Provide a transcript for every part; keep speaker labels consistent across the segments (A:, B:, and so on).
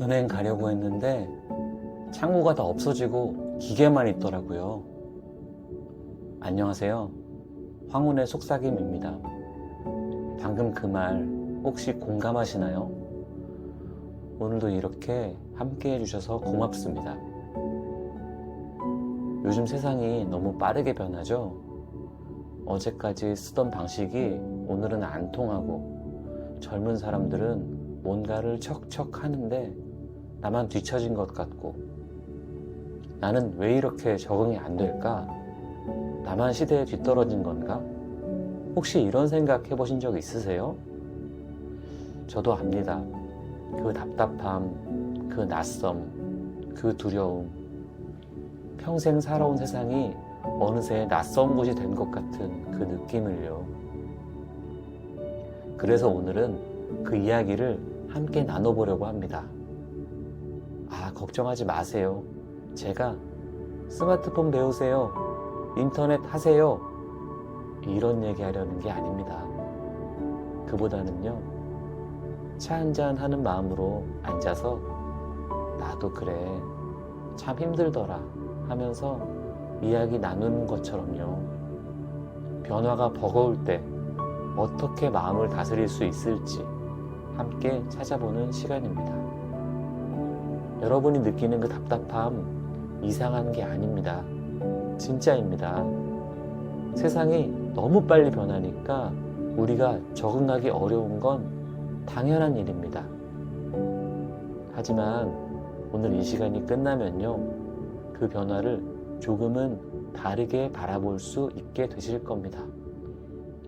A: 은행 가려고 했는데 창구가 다 없어지고 기계만 있더라고요. 안녕하세요. 황혼의 속삭임입니다. 방금 그 말 혹시 공감하시나요? 오늘도 이렇게 함께 해주셔서 고맙습니다. 요즘 세상이 너무 빠르게 변하죠? 어제까지 쓰던 방식이 오늘은 안 통하고 젊은 사람들은 뭔가를 척척 하는데 나만 뒤처진 것 같고 나는 왜 이렇게 적응이 안 될까? 나만 시대에 뒤떨어진 건가? 혹시 이런 생각 해보신 적 있으세요? 저도 압니다. 그 답답함, 그 낯섦, 그 두려움. 평생 살아온 세상이 어느새 낯선 곳이 된 것 같은 그 느낌을요. 그래서 오늘은 그 이야기를 함께 나눠보려고 합니다. 아, 걱정하지 마세요. 제가 스마트폰 배우세요. 인터넷 하세요. 이런 얘기 하려는 게 아닙니다. 그보다는요, 차 한잔 하는 마음으로 앉아서 나도 그래, 참 힘들더라 하면서 이야기 나누는 것처럼요. 변화가 버거울 때 어떻게 마음을 다스릴 수 있을지 함께 찾아보는 시간입니다. 여러분이 느끼는 그 답답함 이상한 게 아닙니다. 진짜입니다. 세상이 너무 빨리 변하니까 우리가 적응하기 어려운 건 당연한 일입니다. 하지만 오늘 이 시간이 끝나면요. 그 변화를 조금은 다르게 바라볼 수 있게 되실 겁니다.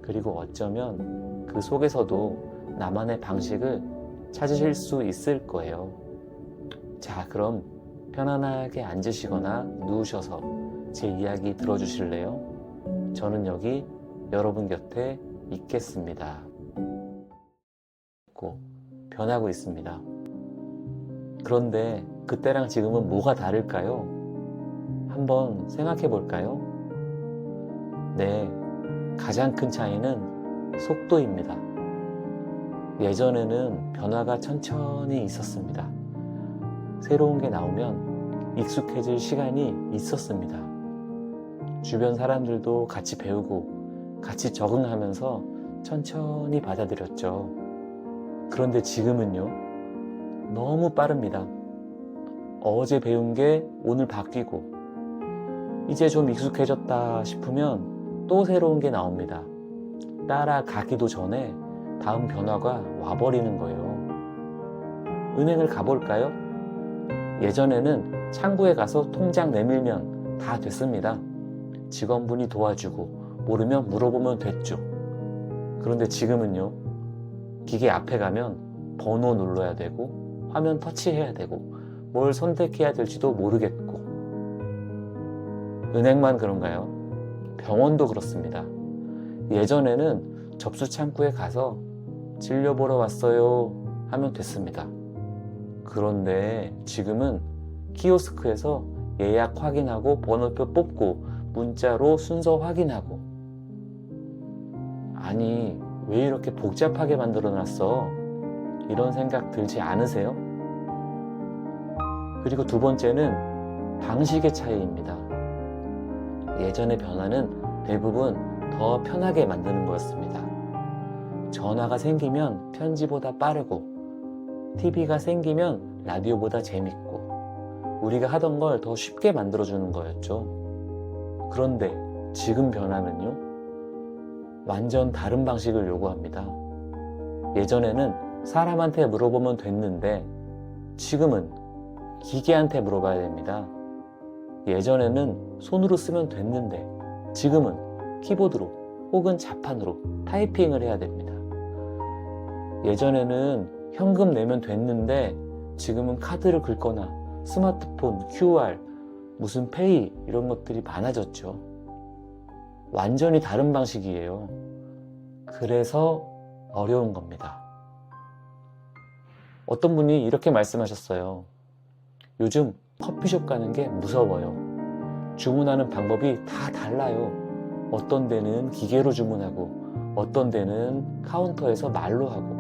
A: 그리고 어쩌면 그 속에서도 나만의 방식을 찾으실 수 있을 거예요. 자, 그럼 편안하게 앉으시거나 누우셔서 제 이야기 들어주실래요? 저는 여기 여러분 곁에 있겠습니다. 고 변하고 있습니다. 그런데 그때랑 지금은 뭐가 다를까요? 한번 생각해 볼까요? 네, 가장 큰 차이는 속도입니다. 예전에는 변화가 천천히 있었습니다. 새로운 게 나오면 익숙해질 시간이 있었습니다. 주변 사람들도 같이 배우고 같이 적응하면서 천천히 받아들였죠. 그런데 지금은요, 너무 빠릅니다. 어제 배운 게 오늘 바뀌고, 이제 좀 익숙해졌다 싶으면 또 새로운 게 나옵니다. 따라가기도 전에 다음 변화가 와버리는 거예요. 은행을 가볼까요? 예전에는 창구에 가서 통장 내밀면 다 됐습니다. 직원분이 도와주고 모르면 물어보면 됐죠. 그런데 지금은요, 기계 앞에 가면 번호 눌러야 되고, 화면 터치해야 되고, 뭘 선택해야 될지도 모르겠고, 은행만 그런가요? 병원도 그렇습니다. 예전에는 접수 창구에 가서 진료 보러 왔어요 하면 됐습니다. 그런데 지금은 키오스크에서 예약 확인하고 번호표 뽑고 문자로 순서 확인하고 아니 왜 이렇게 복잡하게 만들어 놨어? 이런 생각 들지 않으세요? 그리고 두 번째는 방식의 차이입니다. 예전의 변화는 대부분 더 편하게 만드는 거였습니다. 전화가 생기면 편지보다 빠르고, TV가 생기면 라디오보다 재밌고, 우리가 하던 걸 더 쉽게 만들어주는 거였죠. 그런데 지금 변화는요, 완전 다른 방식을 요구합니다. 예전에는 사람한테 물어보면 됐는데, 지금은 기계한테 물어봐야 됩니다. 예전에는 손으로 쓰면 됐는데 지금은 키보드로 혹은 자판으로 타이핑을 해야 됩니다. 예전에는 현금 내면 됐는데 지금은 카드를 긁거나 스마트폰, QR, 무슨 페이 이런 것들이 많아졌죠. 완전히 다른 방식이에요. 그래서 어려운 겁니다. 어떤 분이 이렇게 말씀하셨어요. 요즘 커피숍 가는 게 무서워요. 주문하는 방법이 다 달라요. 어떤 데는 기계로 주문하고, 어떤 데는 카운터에서 말로 하고,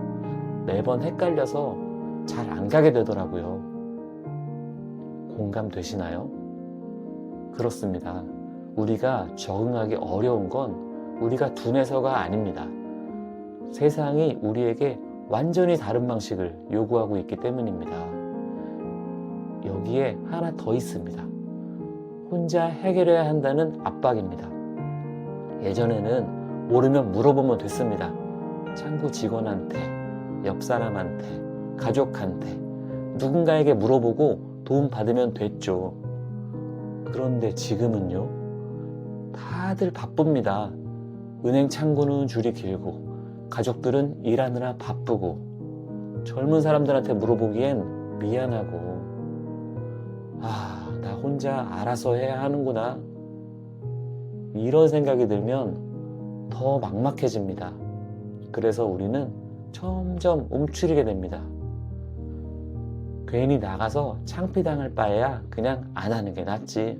A: 매번 헷갈려서 잘 안 가게 되더라고요. 공감되시나요? 그렇습니다. 우리가 적응하기 어려운 건 우리가 둔해서가 아닙니다. 세상이 우리에게 완전히 다른 방식을 요구하고 있기 때문입니다. 여기에 하나 더 있습니다. 혼자 해결해야 한다는 압박입니다. 예전에는 모르면 물어보면 됐습니다. 창구 직원한테, 옆 사람한테, 가족한테, 누군가에게 물어보고 도움 받으면 됐죠. 그런데 지금은요, 다들 바쁩니다. 은행 창구는 줄이 길고, 가족들은 일하느라 바쁘고, 젊은 사람들한테 물어보기엔 미안하고, 아, 나 혼자 알아서 해야 하는구나. 이런 생각이 들면 더 막막해집니다. 그래서 우리는 점점 움츠리게 됩니다. 괜히 나가서 창피당할 바에야 그냥 안 하는 게 낫지.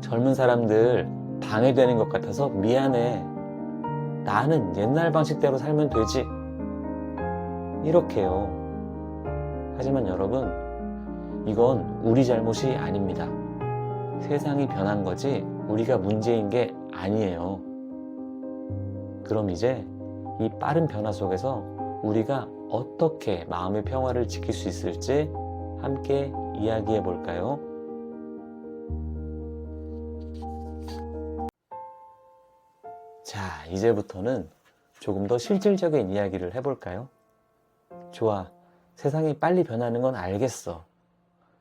A: 젊은 사람들 방해되는 것 같아서 미안해. 나는 옛날 방식대로 살면 되지. 이렇게요. 하지만 여러분, 이건 우리 잘못이 아닙니다. 세상이 변한 거지 우리가 문제인 게 아니에요. 그럼 이제 이 빠른 변화 속에서 우리가 어떻게 마음의 평화를 지킬 수 있을지 함께 이야기해 볼까요? 자, 이제부터는 조금 더 실질적인 이야기를 해볼까요? 좋아. 세상이 빨리 변하는 건 알겠어.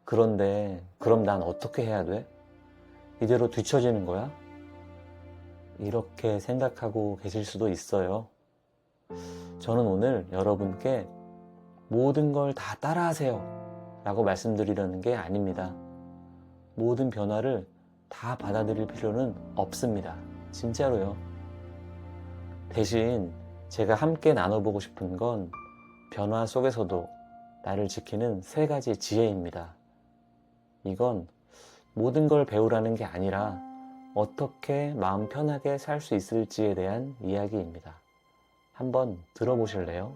A: 그런데, 그럼 난 어떻게 해야 돼? 이대로 뒤처지는 거야? 이렇게 생각하고 계실 수도 있어요. 저는 오늘 여러분께 모든 걸 다 따라하세요. 라고 말씀드리려는 게 아닙니다. 모든 변화를 다 받아들일 필요는 없습니다. 진짜로요. 대신 제가 함께 나눠보고 싶은 건 변화 속에서도 나를 지키는 세 가지 지혜입니다. 이건 모든 걸 배우라는 게 아니라 어떻게 마음 편하게 살 수 있을지에 대한 이야기입니다. 한번 들어보실래요?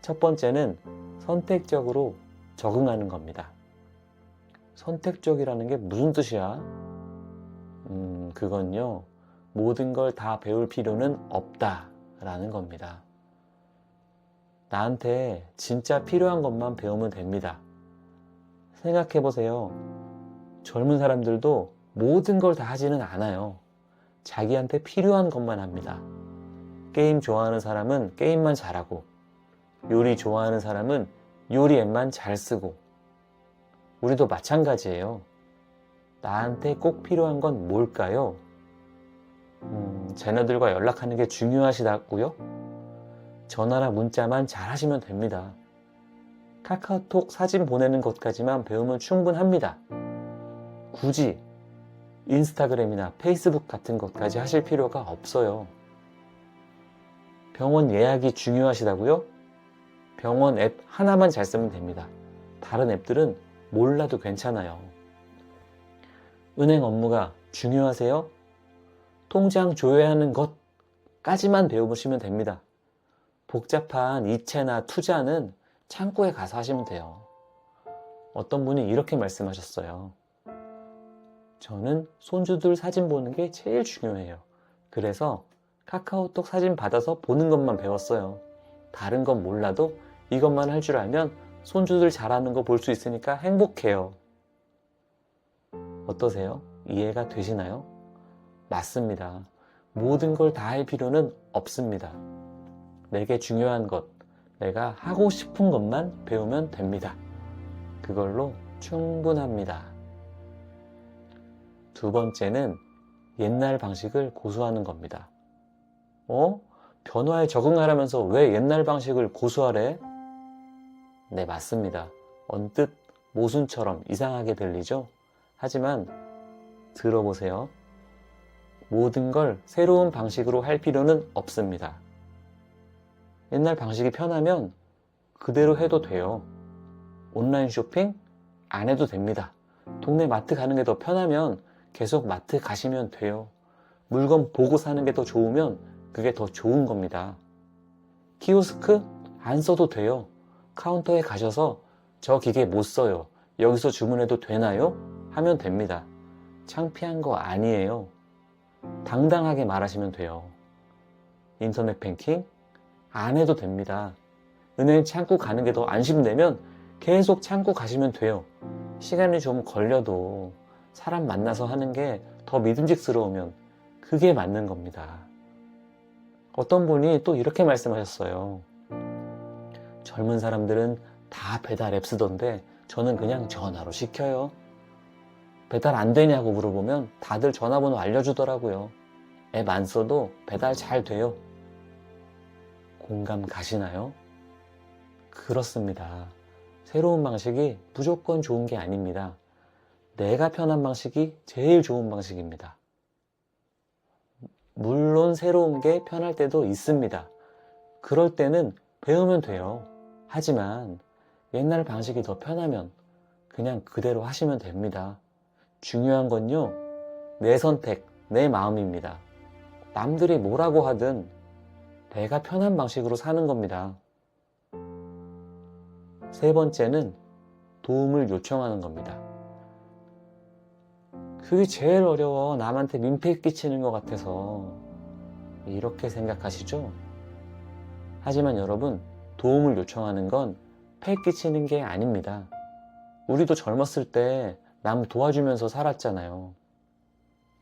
A: 첫 번째는 선택적으로 적응하는 겁니다. 선택적이라는 게 무슨 뜻이야? 음, 그건요, 모든 걸 다 배울 필요는 없다 라는 겁니다. 나한테 진짜 필요한 것만 배우면 됩니다. 생각해 보세요. 젊은 사람들도 모든 걸 다 하지는 않아요. 자기한테 필요한 것만 합니다. 게임 좋아하는 사람은 게임만 잘하고, 요리 좋아하는 사람은 요리 앱만 잘 쓰고, 우리도 마찬가지예요. 나한테 꼭 필요한 건 뭘까요? 음, 자녀들과 연락하는 게 중요하시다고요? 전화나 문자만 잘 하시면 됩니다. 카카오톡 사진 보내는 것까지만 배우면 충분합니다. 굳이 인스타그램이나 페이스북 같은 것까지 하실 필요가 없어요. 병원 예약이 중요하시다고요? 병원 앱 하나만 잘 쓰면 됩니다. 다른 앱들은 몰라도 괜찮아요. 은행 업무가 중요하세요? 통장 조회하는 것까지만 배워보시면 됩니다. 복잡한 이체나 투자는 창구에 가서 하시면 돼요. 어떤 분이 이렇게 말씀하셨어요. 저는 손주들 사진 보는 게 제일 중요해요. 그래서 카카오톡 사진 받아서 보는 것만 배웠어요. 다른 건 몰라도 이것만 할 줄 알면 손주들 잘하는 거 볼 수 있으니까 행복해요. 어떠세요? 이해가 되시나요? 맞습니다. 모든 걸 다 할 필요는 없습니다. 내게 중요한 것, 내가 하고 싶은 것만 배우면 됩니다. 그걸로 충분합니다. 두 번째는 옛날 방식을 고수하는 겁니다. 어? 변화에 적응하라면서 왜 옛날 방식을 고수하래? 네, 맞습니다. 언뜻 모순처럼 이상하게 들리죠? 하지만 들어보세요. 모든 걸 새로운 방식으로 할 필요는 없습니다. 옛날 방식이 편하면 그대로 해도 돼요. 온라인 쇼핑 안 해도 됩니다. 동네 마트 가는 게 더 편하면 계속 마트 가시면 돼요. 물건 보고 사는 게 더 좋으면 그게 더 좋은 겁니다. 키오스크 안 써도 돼요. 카운터에 가셔서 저 기계 못 써요. 여기서 주문해도 되나요? 하면 됩니다. 창피한 거 아니에요. 당당하게 말하시면 돼요. 인터넷 뱅킹 안 해도 됩니다. 은행 창구 가는 게 더 안심되면 계속 창구 가시면 돼요. 시간이 좀 걸려도 사람 만나서 하는 게 더 믿음직스러우면 그게 맞는 겁니다. 어떤 분이 또 이렇게 말씀하셨어요. 젊은 사람들은 다 배달 앱 쓰던데 저는 그냥 전화로 시켜요. 배달 안 되냐고 물어보면 다들 전화번호 알려주더라고요. 앱 안 써도 배달 잘 돼요. 공감 가시나요? 그렇습니다. 새로운 방식이 무조건 좋은 게 아닙니다. 내가 편한 방식이 제일 좋은 방식입니다. 물론 새로운 게 편할 때도 있습니다. 그럴 때는 배우면 돼요. 하지만 옛날 방식이 더 편하면 그냥 그대로 하시면 됩니다. 중요한 건요, 내 선택, 내 마음입니다. 남들이 뭐라고 하든 내가 편한 방식으로 사는 겁니다. 세 번째는 도움을 요청하는 겁니다. 그게 제일 어려워. 남한테 민폐 끼치는 것 같아서. 이렇게 생각하시죠? 하지만 여러분, 도움을 요청하는 건 폐 끼치는 게 아닙니다. 우리도 젊었을 때 남 도와주면서 살았잖아요.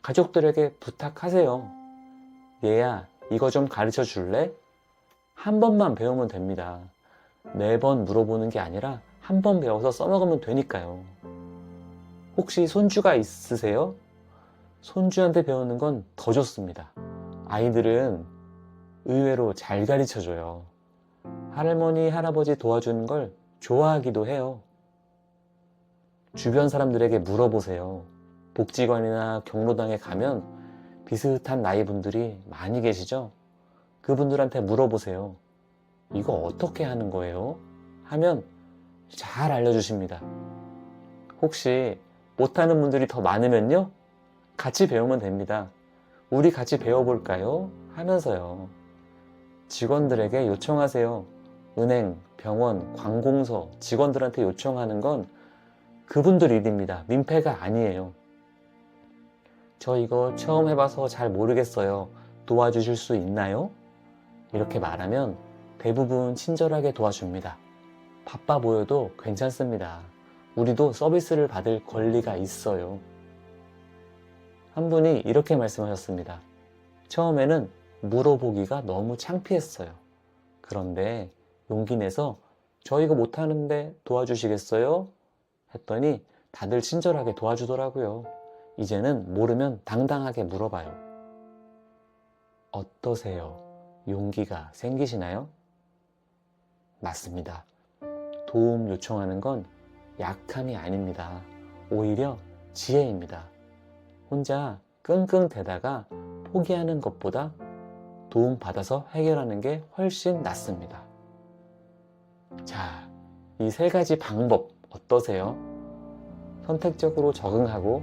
A: 가족들에게 부탁하세요. 얘야, 이거 좀 가르쳐 줄래? 한 번만 배우면 됩니다. 매번 물어보는 게 아니라 한 번 배워서 써먹으면 되니까요. 혹시 손주가 있으세요? 손주한테 배우는 건 더 좋습니다. 아이들은 의외로 잘 가르쳐 줘요. 할머니, 할아버지 도와주는 걸 좋아하기도 해요. 주변 사람들에게 물어보세요. 복지관이나 경로당에 가면 비슷한 나이 분들이 많이 계시죠? 그분들한테 물어보세요. 이거 어떻게 하는 거예요? 하면 잘 알려주십니다. 혹시 못하는 분들이 더 많으면요? 같이 배우면 됩니다. 우리 같이 배워볼까요? 하면서요. 직원들에게 요청하세요. 은행, 병원, 관공서, 직원들한테 요청하는 건 그분들 일입니다. 민폐가 아니에요. 저 이거 처음 해봐서 잘 모르겠어요. 도와주실 수 있나요? 이렇게 말하면 대부분 친절하게 도와줍니다. 바빠 보여도 괜찮습니다. 우리도 서비스를 받을 권리가 있어요. 한 분이 이렇게 말씀하셨습니다. 처음에는 물어보기가 너무 창피했어요. 그런데 용기 내서 저 이거 못하는데 도와주시겠어요? 했더니 다들 친절하게 도와주더라고요. 이제는 모르면 당당하게 물어봐요. 어떠세요? 용기가 생기시나요? 맞습니다. 도움 요청하는 건 약함이 아닙니다. 오히려 지혜입니다. 혼자 끙끙 대다가 포기하는 것보다 도움 받아서 해결하는 게 훨씬 낫습니다. 자, 이 세 가지 방법 어떠세요? 선택적으로 적응하고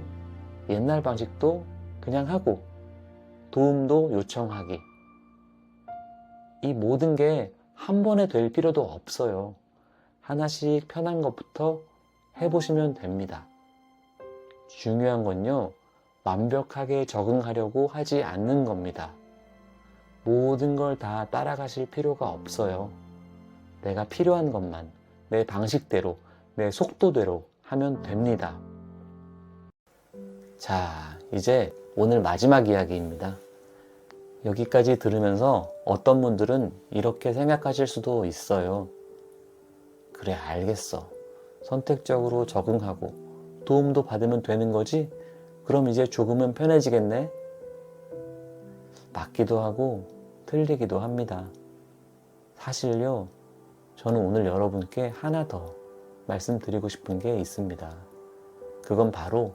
A: 옛날 방식도 그냥 하고 도움도 요청하기. 이 모든 게 한 번에 될 필요도 없어요. 하나씩 편한 것부터 해보시면 됩니다. 중요한 건요, 완벽하게 적응하려고 하지 않는 겁니다. 모든 걸 다 따라가실 필요가 없어요. 내가 필요한 것만 내 방식대로, 내 속도대로 하면 됩니다. 자, 이제 오늘 마지막 이야기입니다. 여기까지 들으면서 어떤 분들은 이렇게 생각하실 수도 있어요. 그래, 알겠어. 선택적으로 적응하고 도움도 받으면 되는 거지? 그럼 이제 조금은 편해지겠네? 맞기도 하고 틀리기도 합니다. 사실요, 저는 오늘 여러분께 하나 더 말씀드리고 싶은 게 있습니다. 그건 바로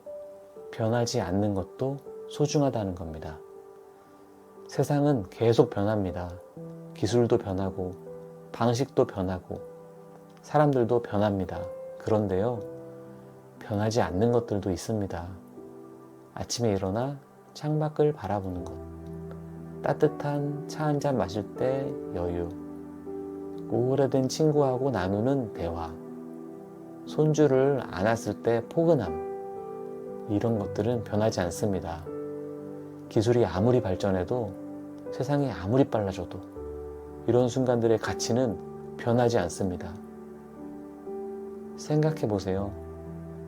A: 변하지 않는 것도 소중하다는 겁니다. 세상은 계속 변합니다. 기술도 변하고, 방식도 변하고, 사람들도 변합니다. 그런데요, 변하지 않는 것들도 있습니다. 아침에 일어나 창밖을 바라보는 것, 따뜻한 차 한 잔 마실 때 여유, 오래된 친구하고 나누는 대화, 손주를 안았을 때 포근함, 이런 것들은 변하지 않습니다. 기술이 아무리 발전해도 세상이 아무리 빨라져도 이런 순간들의 가치는 변하지 않습니다. 생각해 보세요.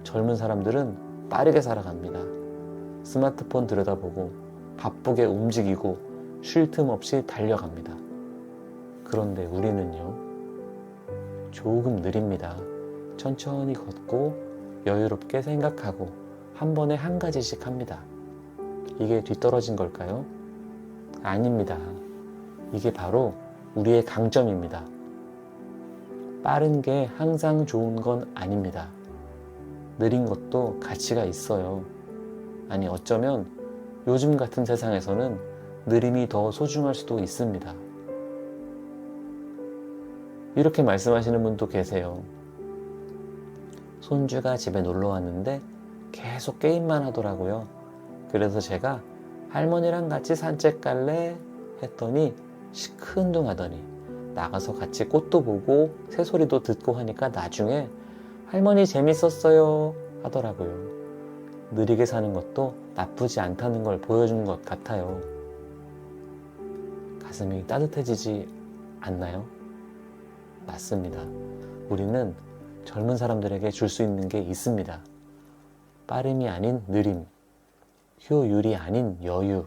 A: 젊은 사람들은 빠르게 살아갑니다. 스마트폰 들여다보고 바쁘게 움직이고 쉴 틈 없이 달려갑니다. 그런데 우리는요, 조금 느립니다. 천천히 걷고 여유롭게 생각하고 한 번에 한 가지씩 합니다. 이게 뒤떨어진 걸까요? 아닙니다. 이게 바로 우리의 강점입니다. 빠른 게 항상 좋은 건 아닙니다. 느린 것도 가치가 있어요. 아니, 어쩌면 요즘 같은 세상에서는 느림이 더 소중할 수도 있습니다. 이렇게 말씀하시는 분도 계세요. 손주가 집에 놀러 왔는데 계속 게임만 하더라고요. 그래서 제가 할머니랑 같이 산책 갈래? 했더니 시큰둥 하더니 나가서 같이 꽃도 보고 새소리도 듣고 하니까 나중에 할머니 재밌었어요 하더라고요. 느리게 사는 것도 나쁘지 않다는 걸 보여주는 것 같아요. 가슴이 따뜻해지지 않나요? 맞습니다. 우리는 젊은 사람들에게 줄 수 있는 게 있습니다. 빠름이 아닌 느림, 효율이 아닌 여유,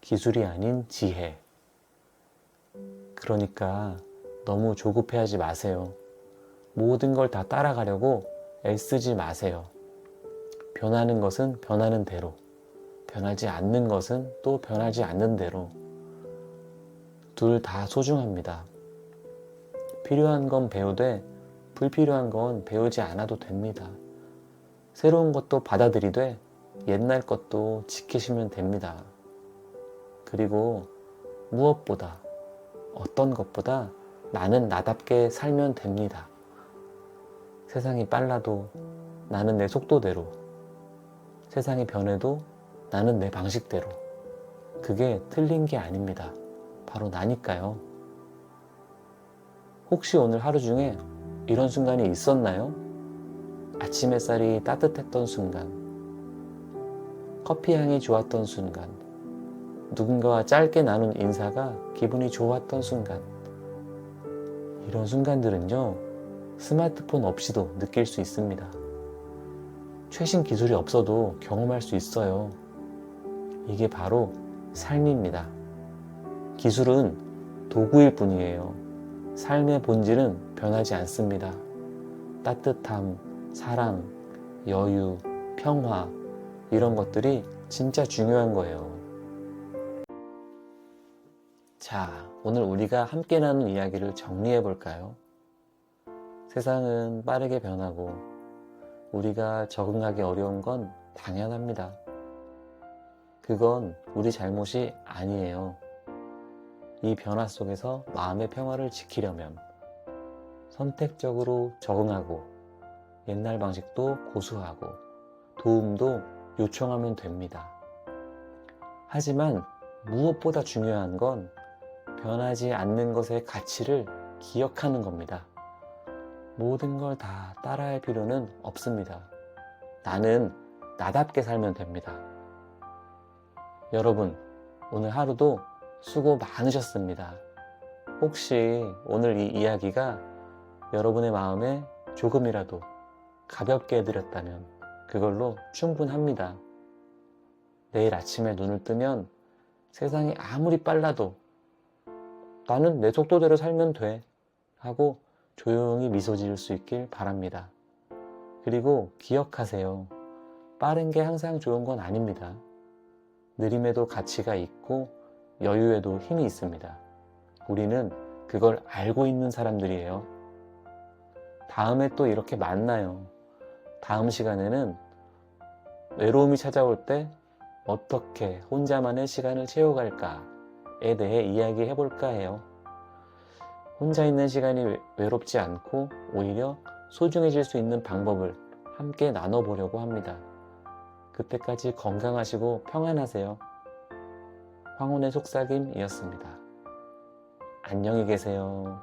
A: 기술이 아닌 지혜. 그러니까 너무 조급해하지 마세요. 모든 걸 다 따라가려고 애쓰지 마세요. 변하는 것은 변하는 대로, 변하지 않는 것은 또 변하지 않는 대로. 둘 다 소중합니다. 필요한 건 배우되 불필요한 건 배우지 않아도 됩니다. 새로운 것도 받아들이되 옛날 것도 지키시면 됩니다. 그리고 무엇보다 어떤 것보다 나는 나답게 살면 됩니다. 세상이 빨라도 나는 내 속도대로 세상이 변해도 나는 내 방식대로 그게 틀린 게 아닙니다. 바로 나니까요. 혹시 오늘 하루 중에 이런 순간이 있었나요? 아침 햇살이 따뜻했던 순간, 커피 향이 좋았던 순간, 누군가와 짧게 나눈 인사가 기분이 좋았던 순간. 이런 순간들은요, 스마트폰 없이도 느낄 수 있습니다. 최신 기술이 없어도 경험할 수 있어요. 이게 바로 삶입니다. 기술은 도구일 뿐이에요. 삶의 본질은 변하지 않습니다. 따뜻함, 사랑, 여유, 평화, 이런 것들이 진짜 중요한 거예요. 자, 오늘 우리가 함께 나눈 이야기를 정리해 볼까요? 세상은 빠르게 변하고 우리가 적응하기 어려운 건 당연합니다. 그건 우리 잘못이 아니에요. 이 변화 속에서 마음의 평화를 지키려면 선택적으로 적응하고 옛날 방식도 고수하고 도움도 요청하면 됩니다. 하지만 무엇보다 중요한 건 변하지 않는 것의 가치를 기억하는 겁니다. 모든 걸 다 따라할 필요는 없습니다. 나는 나답게 살면 됩니다. 여러분, 오늘 하루도 수고 많으셨습니다. 혹시 오늘 이 이야기가 여러분의 마음에 조금이라도 가볍게 해드렸다면 그걸로 충분합니다. 내일 아침에 눈을 뜨면 세상이 아무리 빨라도 나는 내 속도대로 살면 돼 하고 조용히 미소 지을 수 있길 바랍니다. 그리고 기억하세요. 빠른 게 항상 좋은 건 아닙니다. 느림에도 가치가 있고 여유에도 힘이 있습니다. 우리는 그걸 알고 있는 사람들이에요. 다음에 또 이렇게 만나요. 다음 시간에는 외로움이 찾아올 때 어떻게 혼자만의 시간을 채워갈까 에 대해 이야기해 볼까 해요. 혼자 있는 시간이 외- 외롭지 않고 오히려 소중해질 수 있는 방법을 함께 나눠보려고 합니다. 그때까지 건강하시고 평안하세요. 황혼의 속삭임이었습니다. 안녕히 계세요.